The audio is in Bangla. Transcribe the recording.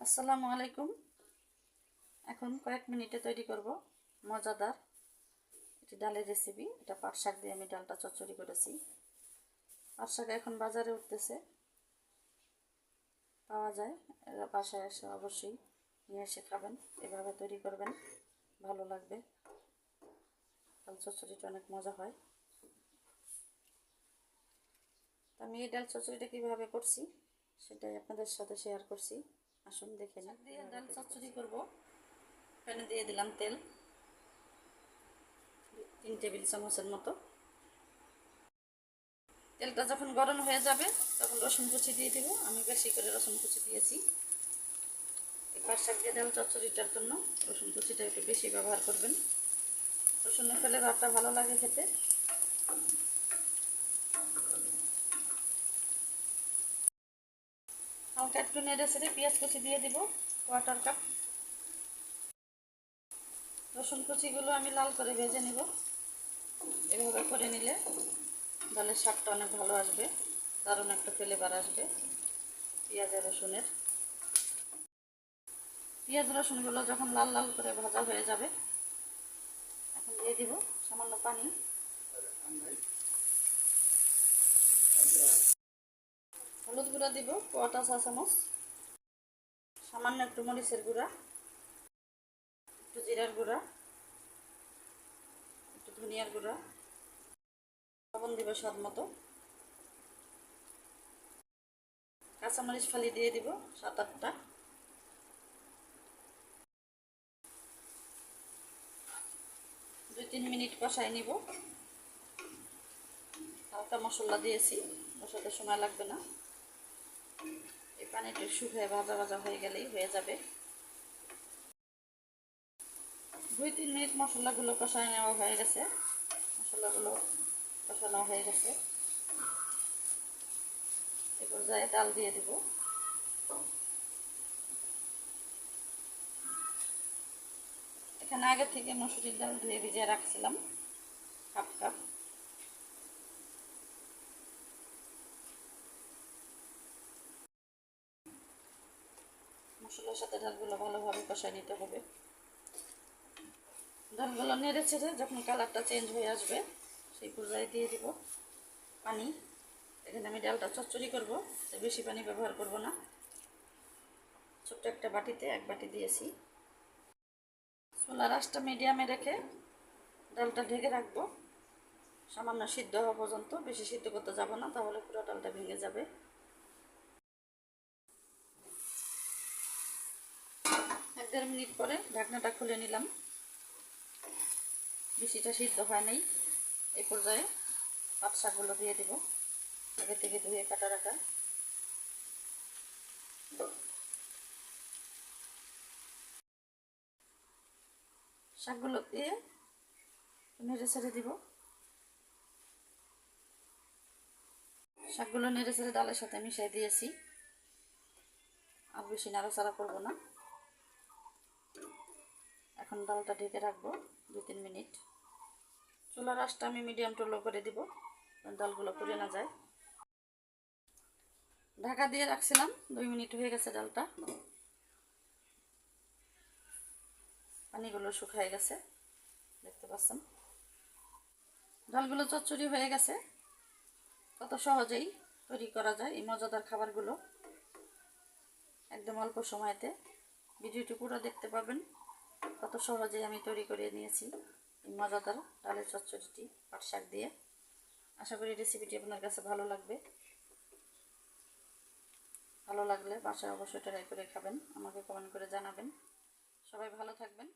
আসসালামু আলাইকুম। এখন কয়েক মিনিটে তৈরি করব মজাদার এটি ডালের রেসিপি এটা পাট শাক দিয়ে আমি ডালটা চচ্চড়ি করেছি। পাট শাক এখন বাজারে উঠতেছে। পাওয়া যায়। এরা বাসায় এসে অবশ্যই নিয়ে এসে খাবেন। এভাবে তৈরি করবেন। ভালো লাগবে। ডাল চচ্চড়িটা অনেক মজা হয়। আমি এই ডাল চচ্চড়িটা কীভাবে করছি, সেটাই আপনাদের সাথে শেয়ার করছি। আসুন, দেখে নিন দিয়ে ডাল চচ্চড়ি করব। প্যানে দিয়ে দিলাম তেল। তিন টেবিল চামচের মতো। তেলটা যখন গরম হয়ে যাবে, তখন রসুন কুচি দিয়ে দিব। আমি বেশি করে রসুন কুচি দিয়েছি। পাঁচ শাক দিয়ে ডাল চচ্চড়িটার জন্য রসুন কুচিটা একটু বেশি ব্যবহার করবেন। রসুনের ফেলে ভাতটা ভালো লাগে খেতে। হালকা একটু নেড়ে সেড়ে পেঁয়াজ কুচি দিয়ে দিব কোয়াটার কাপ। রসুন কুচিগুলো আমি লাল করে ভেজে নিব। এভাবে করে নিলে ডালের স্বাদটা অনেক ভালো আসবে, দারুণ একটা ফ্লেভার আসবে পেঁয়াজ রসুনের। পেঁয়াজ, রসুনগুলো যখন লাল লাল করে ভাজা হয়ে যাবে, এখন দিয়ে দিব সামান্য পানি। গুঁড়া দিব কটা চা চামচ সামান্য একটু মরিচের গুঁড়া, একটু জিরার গুঁড়া, একটু ধনিয়ার গুঁড়া, লবণ দিব স্বাদ মতো। কাঁচামরিচ ফালি দিয়ে দিব সাত আটটা। দুই তিন মিনিট কষাই নিব। হালকা মশলা দিয়েছি বসাতে সময় লাগবে না। এই পানিটা শুকিয়ে ভাজা ভাজা হয়ে গেলেই হয়ে যাবে। দুই, তিন মিনিট মশলাগুলো কষায় নেওয়া হয়ে গেছে। মশলাগুলো কষানো হয়ে গেছে। এ পর্যায়ে ডাল দিয়ে দিব। এখানে আগে থেকে মসুরির ডাল ধুয়ে ভিজিয়ে রাখছিলাম কাপ কাপ। মশলার সাথে ডালগুলো ভালোভাবে কষায় নিতে হবে। ডালগুলো নেড়ে ছেড়ে যখন কালারটা চেঞ্জ হয়ে আসবে, সেই পর্যায়ে দিয়ে দিব পানি। এখানে আমি ডালটা চচ্চড়ি করব বেশি পানি ব্যবহার করব না। ছোট্ট একটা বাটিতে এক বাটি দিয়েছি। চুলার আঁচটা মিডিয়ামে রেখে ডালটা ঢেকে রাখব। সামান্য সিদ্ধ হওয়া পর্যন্ত, বেশি সিদ্ধ করতে যাব না, তাহলে পুরো ডালটা ভেঙে যাবে এক দেড় মিনিট পরে ঢাকনাটা খুলে নিলাম। বেশিটা সিদ্ধ হয় নাই। এই পর্যায়ে পাট শাকগুলো দিয়ে দিব। আগে থেকে ধুয়ে কাটা রাখা। শাকগুলো দিয়ে নেড়ে ছেড়ে দিব। শাকগুলো নেড়ে ছেড়ে ডালের সাথে মিশিয়ে দিয়েছি। আর বেশি নাড়াচাড়া করব না। এখন ডালটা ঢেকে রাখব দু তিন মিনিট। চুলার আঁচটা আমি মিডিয়াম টু লো করে দিব ডালগুলো পুড়ে না যায়। ঢাকা দিয়ে রাখছিলাম, দুই মিনিট হয়ে গেছে ডালটা। পানিগুলো শুকায় গেছে, দেখতে পাচ্ছেন। ডালগুলো চচ্চড়ি হয়ে গেছে। কত সহজেই তৈরি করা যায় এই মজাদার খাবারগুলো। একদম অল্প সময়তে। ভিডিওটি পুরো দেখতে পাবেন। কত সহজেই আমি তৈরি করে নিয়েছি। মজাদার ডালের চচ্চড়িটি, পাট শাক দিয়ে। আশা করি রেসিপিটি আপনার কাছে ভালো লাগবে। ভালো লাগলে বাসায় অবশ্যই ট্রাই করে খাবেন। আমাকে কমেন্ট করে জানাবেন। সবাই ভালো থাকবেন।